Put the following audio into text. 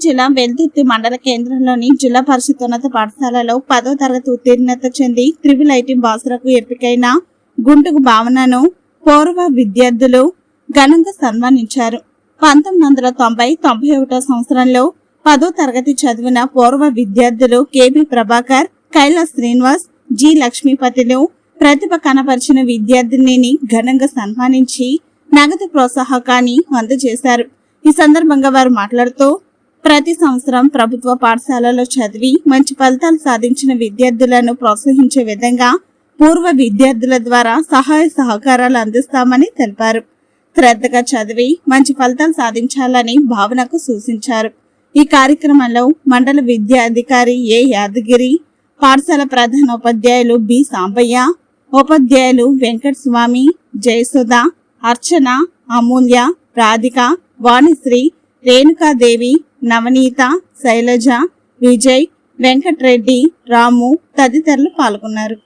జిల్లా వెల్దుర్తి మండల కేంద్రంలోని జిల్లా పరిషత్ ఉన్నత పాఠశాలలో పదో తరగతి ఉత్తీర్ణత చెంది త్రిబుల్ ఐటీ బాసులకు ఎంపికైన గుంటుకు భావనను పూర్వ విద్యార్థులు ఘనంగా సన్మానించారు. పంతొమ్మిది వందల తొంభై తొంభై ఒకటో సంవత్సరంలో పదో తరగతి చదివిన పూర్వ విద్యార్థులు కేబి ప్రభాకర్ కైలాస్ శ్రీనివాస్ జి లక్ష్మీపతిలు ప్రతిభ కనపరిచిన విద్యార్థినిని ఘనంగా సన్మానించి నగదు ప్రోత్సాహకాన్ని అందజేశారు. ఈ సందర్భంగా వారు మాట్లాడుతూ ప్రతి సంవత్సరం ప్రభుత్వ పాఠశాలలో చదివి మంచి ఫలితాలు సాధించిన విద్యార్థులను ప్రోత్సహించే విధంగా పూర్వ విద్యార్థుల ద్వారా సహాయ సహకారాలు అందిస్తామని తెలిపారు. శ్రద్ధగా చదివి మంచి ఫలితాలు సాధించాలని భావనకు సూచించారు. ఈ కార్యక్రమంలో మండల విద్యా అధికారి ఏ యాదగిరి పాఠశాల ప్రధానోపాధ్యాయులు బి సాంబయ్య ఉపాధ్యాయులు వెంకట స్వామి జయసుధ అర్చన అమూల్య రాధిక వాణిశ్రీ రేణుకాదేవి నవనీత శైలజ విజయ్ వెంకట్రెడ్డి రాము తదితరులు పాల్గొన్నారు.